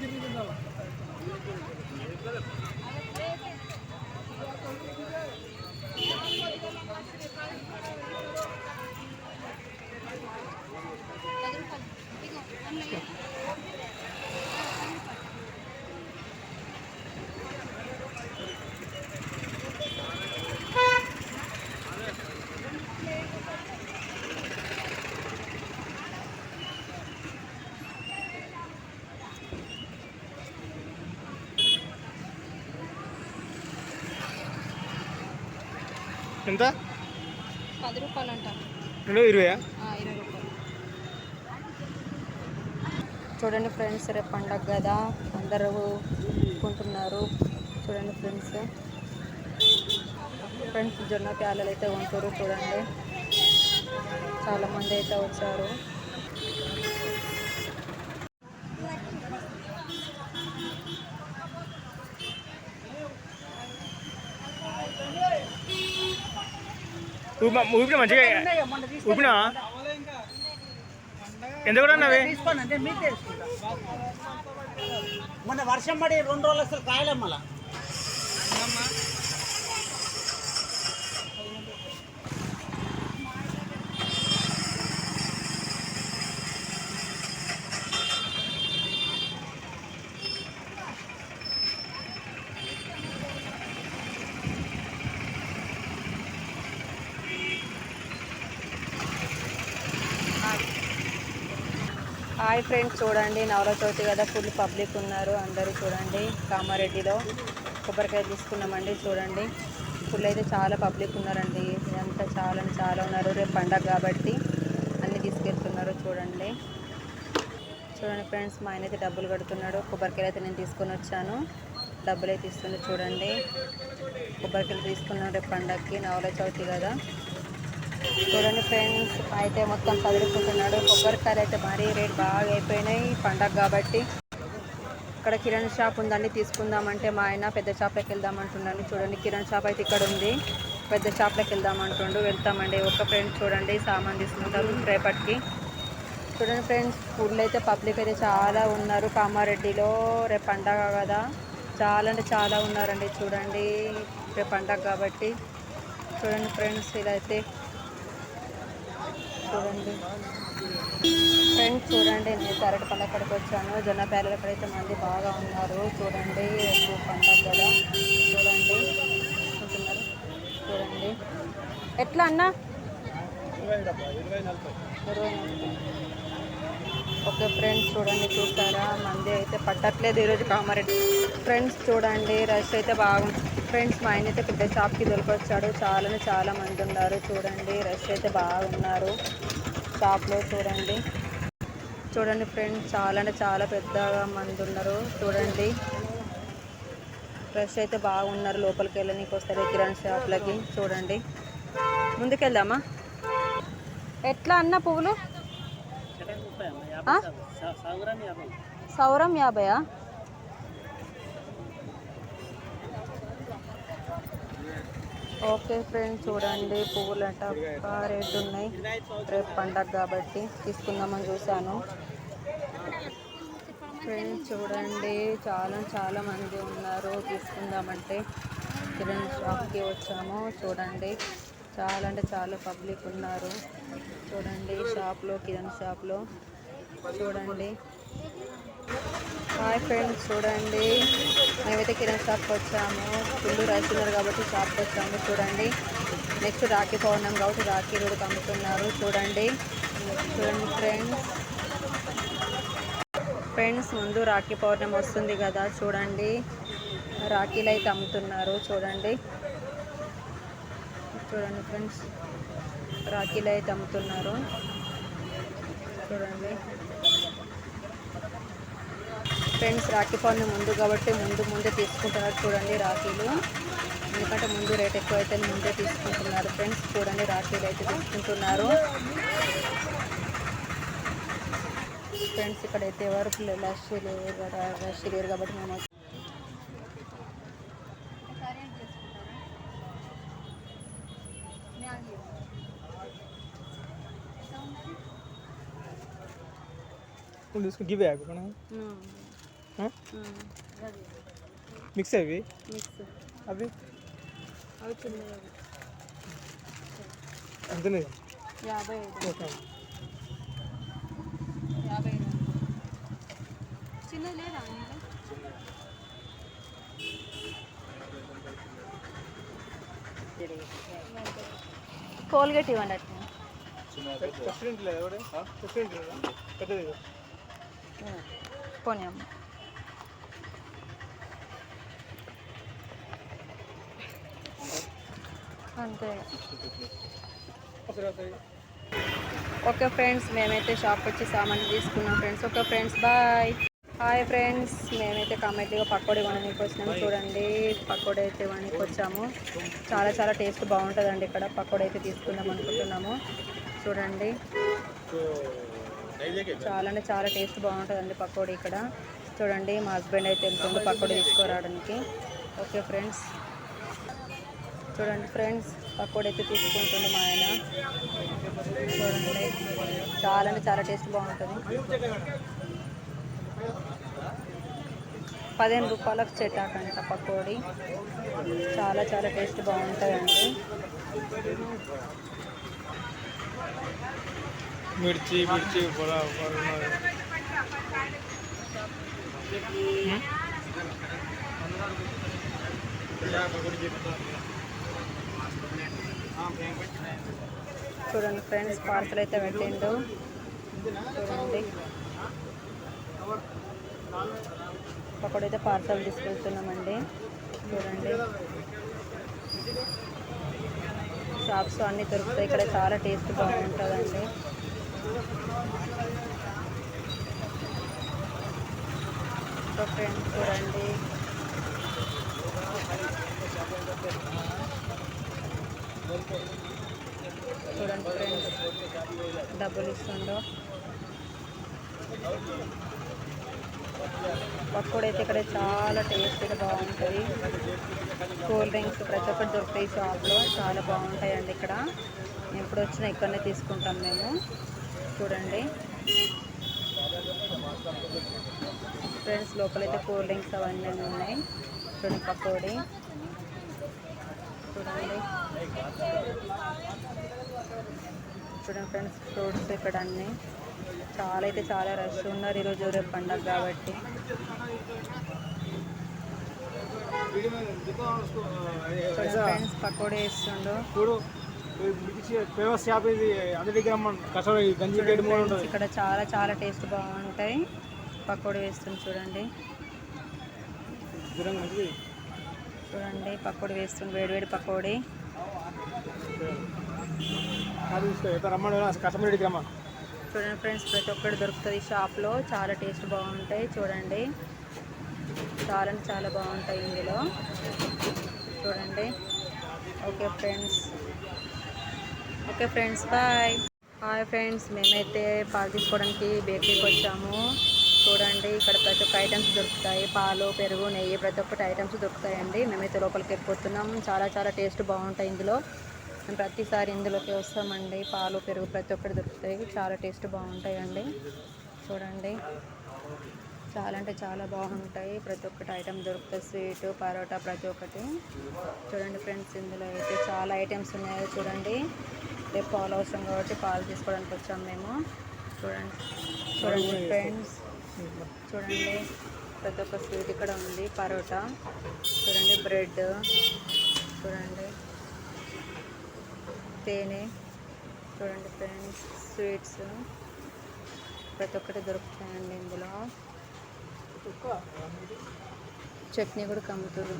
गिरी ఎంత? పది రూపాయలు అంట రెండు ఇరవై రూపాయలు. చూడండి ఫ్రెండ్స్ రేపు పండగ కదా. అందరూ కొంటున్నారు. చూడండి ఫ్రెండ్స్. ఫ్రెండ్స్ జొన్న ప్యాలలు అయితే కొంటారు చూడండి. చాలా మంది అయితే వచ్చారు. ఊపిన మంచిగా ఊపినా? ఎంత కూడా అన్నవి? మొన్న వర్షం పడి రెండు రోజులు అసలు కాయలేం హాయ్ ఫ్రెండ్స్ చూడండి. నవల చవితి కదా ఫుల్ పబ్లిక్ ఉన్నారు. అందరూ చూడండి. కామారెడ్డిలో కొబ్బరికాయ తీసుకున్నామండి చూడండి. ఫుల్ అయితే చాలా పబ్లిక్ ఉన్నారండి. అంతా చాలా చాలా ఉన్నారు. రేపు పండగ కాబట్టి అన్నీ తీసుకెళ్తున్నారు చూడండి. చూడండి ఫ్రెండ్స్ మా ఆయన అయితే డబ్బులు కడుతున్నాడు. కొబ్బరికాయలు అయితే నేను తీసుకొని వచ్చాను. డబ్బులు అయితే ఇస్తున్నాడు చూడండి. కొబ్బరికాయలు తీసుకున్నాను రేపు పండగకి. నవల చవితి కదా. చూడండి ఫ్రెండ్స్ అయితే మొత్తం కదిలిపోతున్నాడు కొబ్బరికాయలు అయితే మరీ రేట్ బాగా అయిపోయినాయి పండగ కాబట్టి. ఇక్కడ కిరణ్ షాప్ ఉందండి తీసుకుందామంటే మా ఆయన పెద్ద షాప్లోకి వెళ్దామంటున్నాను చూడండి కిరణ్ షాప్ అయితే ఇక్కడ ఉంది. పెద్ద షాప్లోకి వెళ్దామంటుండు. వెళ్తామండి ఒక ఫ్రెండ్ చూడండి సామాన్ తీసుకుంటారు రేపటికి. చూడండి ఫ్రెండ్స్ ఫుల్ అయితే పబ్లిక్ అయితే చాలా ఉన్నారు. కామారెడ్డిలో రేపు పండగ కదా. చాలా అంటే చాలా ఉన్నారండి చూడండి. రేపు పండగ కాబట్టి. చూడండి ఫ్రెండ్స్ ఇలా అయితే చూడండి. ఫ్రెండ్స్ చూడండి నేను అరటి పండుగ అక్కడికి వచ్చాను? జొన్న ప్యాలెలు ఎక్కడైతే మంది బాగా ఉన్నారు చూడండి పండుగ పండగ కదా చూడండి. చూడండి. ఎట్లా అన్నా? ఇరవై నలభై. ఓకే ఫ్రెండ్స్ చూడండి చూసారా? మంది అయితే పట్టట్లేదు ఈరోజు కామారెడ్డి. ఫ్రెండ్స్ చూడండి రష్ అయితే బాగుంది ఫ్రెండ్స్ మా ఆయన అయితే పెద్ద షాప్కి దొరికొచ్చాడు చాలానే చాలా మంది ఉన్నారు చూడండి రష్ అయితే బాగున్నారు షాప్లో చూడండి. చూడండి ఫ్రెండ్స్ చాలా అంటే చాలా పెద్దగా మంది ఉన్నారు చూడండి. రష్ అయితే బాగున్నారు లోపలికి వెళ్ళనీకి వస్తారు కిరాణా షాప్లకి చూడండి. ముందుకెళ్దామా? ఎట్లా అన్న పువ్వులు? సౌరం యాభయా ఓకే ఫ్రెండ్స్ చూడండి పువ్వులు అంట రేట్ ఉన్నాయి. రేపు పండగ కాబట్టి తీసుకుందామని చూశాను. ఫ్రెండ్స్ చూడండి చాలా చాలా మంది ఉన్నారు. తీసుకుందామంటే కిరణ్ షాప్కి వచ్చాము. చూడండి. చాలా అంటే చాలా పబ్లిక్ ఉన్నారు. చూడండి షాప్లో కిరణ్ షాప్లో. చూడండి. హాయ్ ఫ్రెండ్స్ చూడండి. మేమైతే కిరణ్ షాప్కి వచ్చాము. ఫుల్ రష్ ఉన్నారు కాబట్టి షాప్కి వచ్చాము. చూడండి. నెక్స్ట్ రాఖీ పౌర్ణం కాబట్టి రాఖీ కూడా అమ్ముతున్నారు చూడండి. చూడండి ఫ్రెండ్స్. ఫ్రెండ్స్ ముందు రాఖీ పౌర్ణమి వస్తుంది కదా. చూడండి. రాఖీలు అయితే అమ్ముతున్నారు. చూడండి. చూడండి ఫ్రెండ్స్. రాఖీలు అయితే అమ్ముతున్నారు. చూడండి. ఫ్రెండ్స్ రాఖీ పండు ముందు కాబట్టి ముందు ముందే తీసుకుంటున్నారు చూడండి రాఖీలు. ఎందుకంటే ముందు రేట్ ఎక్కువ అయితే ముందే తీసుకుంటున్నారు ఫ్రెండ్స్. చూడండి రాఖీలు అయితే తీసుకుంటున్నారు. ఫ్రెండ్స్ ఇక్కడైతే ఎవరు రష్ లేరు కదా రష్ లేరు కాబట్టి మేము తీసుకుని గివే మనం ఉమ్. ఆ? మిక్స్ అవి మిక్స్ అవి అవి చిన్నవి అవి. అంతనే యాభై ఐదు ఓకే యాభై ఐదు చిన్నది లేదా అందులో? కోల్గేట్ ఇవ్వండి అట్లా పోనీ అమ్మ. అంతే. ఓకే ఫ్రెండ్స్ మేమైతే షాప్ వచ్చి సామాన్లు తీసుకున్నాం friends. Okay friends bye. Hi friends మేమైతే కామెడీగా పకోడీ కొనడానికి వచ్చినాము చూడండి పకోడీ అయితే కొనడానికి వచ్చాము. చాలా చాలా టేస్ట్ బాగుంటుందండి ఇక్కడ. పకోడీ అయితే తీసుకుందాం అనుకుంటున్నాము. చూడండి. చాలా అంటే చాలా టేస్ట్ బాగుంటుందండి పకోడీ ఇక్కడ. చూడండి మా హస్బెండ్ అయితే వెళ్తుండే పకోడీ తీసుకురావడానికి. Okay friends. చూడండి ఫ్రెండ్స్ పకోడీ అయితే తీసుకుంటుండే మా ఆయన. చూడండి చాలా అంటే చాలా టేస్ట్ బాగుంటుంది. పదిహేను రూపాయలకు చెట్టాకంట పకోడీ. చాలా చాలా టేస్ట్ బాగుంటుందండి మిర్చి మిర్చి చూడండి ఫ్రెండ్స్ పార్సల్ అయితే పెట్టిండు. చూడండి. ఒకడైతే పార్సల్ తీసుకెళ్తున్నామండి. చూడండి. షాప్స్ అన్నీ దొరుకుతాయి. ఇక్కడ చాలా టేస్ట్ బాగుంటుందండి. సో ఫ్రెండ్స్ చూడండి. చూడండి ఫ్రెండ్స్ డబ్బులు ఇస్తుండో పకోడీ అయితే ఇక్కడ చాలా టేస్టీగా బాగుంటుంది. కూల్ డ్రింక్స్ ప్రతి ఒక్కటి దొరుకుతాయి షాప్లో చాలా బాగుంటాయండి ఇక్కడ. ఎప్పుడు వచ్చినా ఇక్కడనే తీసుకుంటాం మేము. చూడండి. ఫ్రెండ్స్ లోపలైతే కూల్ డ్రింక్స్ అవన్నీ ఉన్నాయి. చూడండి పకోడీ. చూడండి. చూడండి ఫ్రెండ్స్ ఫ్రూట్స్ ఇక్కడ అన్నీ. చాలా అయితే చాలా రష్ ఉన్నారు ఈరోజు రేపు పండగ కాబట్టి. ఫ్రెండ్స్ పకోడీ వేస్తుండు. ఫేమస్ షాప్ ఇది కష్టం గంజి ఇక్కడ చాలా చాలా టేస్ట్ బాగుంటాయి. పకోడీ వేస్తుంది చూడండి. చూడండి పకోడీ వేస్తుంది పకోడీ. కస్టమర్ రెడ్డికి రమ్మని. చూడండి ఫ్రెండ్స్ ప్రతి ఒక్కటి దొరుకుతుంది షాప్లో. చాలా టేస్ట్ బాగుంటాయి చూడండి. చాలా చాలా బాగుంటాయి ఇందులో. చూడండి. Okay friends. Okay friends bye. Hi friends మేమైతే పాలు తీసుకోవడానికి బేకరీకి వచ్చాము. చూడండి ఇక్కడ ప్రతి ఒక్క ఐటమ్స్ దొరుకుతాయి. పాలు పెరుగు నెయ్యి ప్రతి ఒక్కటి ఐటమ్స్ దొరుకుతాయండి. మేమైతే లోపలికి వెళ్ళిపోతున్నాం. చాలా చాలా టేస్ట్ బాగుంటాయి ఇందులో. మేము ప్రతిసారి ఇందులోకి వస్తామండి. పాలు పెరుగు ప్రతి ఒక్కటి దొరుకుతాయి. చాలా టేస్ట్ బాగుంటాయండి. చూడండి. చాలా అంటే చాలా బాగుంటాయి. ప్రతి ఒక్కటి ఐటమ్ దొరుకుతాయి. స్వీట్ పరోటా ప్రతి ఒక్కటి. చూడండి ఫ్రెండ్స్ ఇందులో అయితే చాలా ఐటమ్స్ ఉన్నాయి. చూడండి. రేపు పాలు అవసరం కాబట్టి పాలు తీసుకోవడానికి వచ్చాం మేము. చూడండి. చూడండి ఫ్రెండ్స్ చూడండి. ప్రతి ఒక్క స్వీట్ ఇక్కడ ఉంది. పరోటా. చూడండి బ్రెడ్. చూడండి. తేనె. చూడండి ఫ్రెండ్స్ స్వీట్స్ ప్రతి ఒక్కటి దొరుకుతాయండి ఇందులో. చట్నీ కూడా కమ్ముతారు.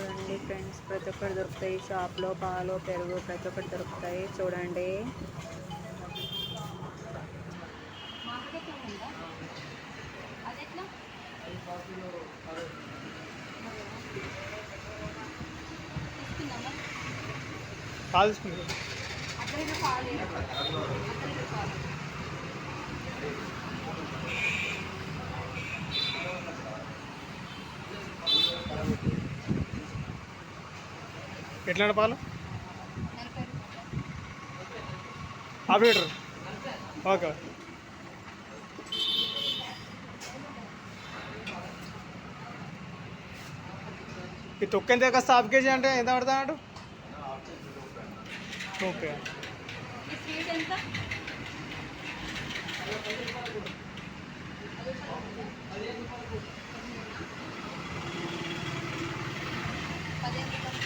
చూడండి ఫ్రెండ్స్ ప్రతి ఒక్కటి దొరుకుతాయి. షాప్లో పాలు పెరుగు ప్రతి ఒక్కటి దొరుకుతాయి. చూడండి. పాలు ఎట్లా నడపాలి? ఆపరేటర్. ఓకే. ఈ తొక్క ఎంత కాస్త హాఫ్ కేజీ అంటే ఎంత పడుతుంది అన్నట్టు ఓకే. పదిహేను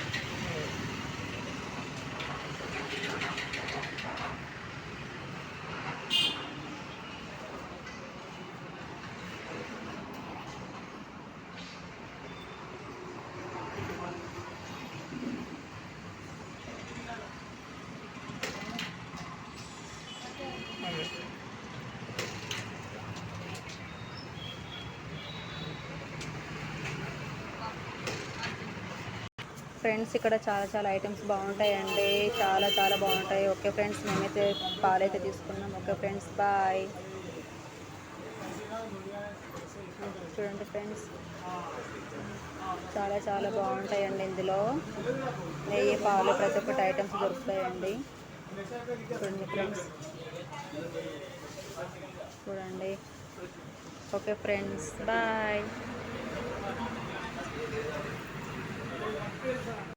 ఫ్రెండ్స్ ఇక్కడ చాలా చాలా ఐటమ్స్ బాగుంటాయండి. చాలా చాలా బాగుంటాయి. ఓకే ఫ్రెండ్స్ మేమైతే పాలైతే తీసుకున్నాం. Okay friends bye. చూడండి ఫ్రెండ్స్. చాలా చాలా బాగుంటాయండి ఇందులో. నెయ్యి పాలు ప్రతి ఒక్కటి ఐటమ్స్ దొరుకుతాయండి. చూడండి ఫ్రెండ్స్. చూడండి. Okay friends bye. good job.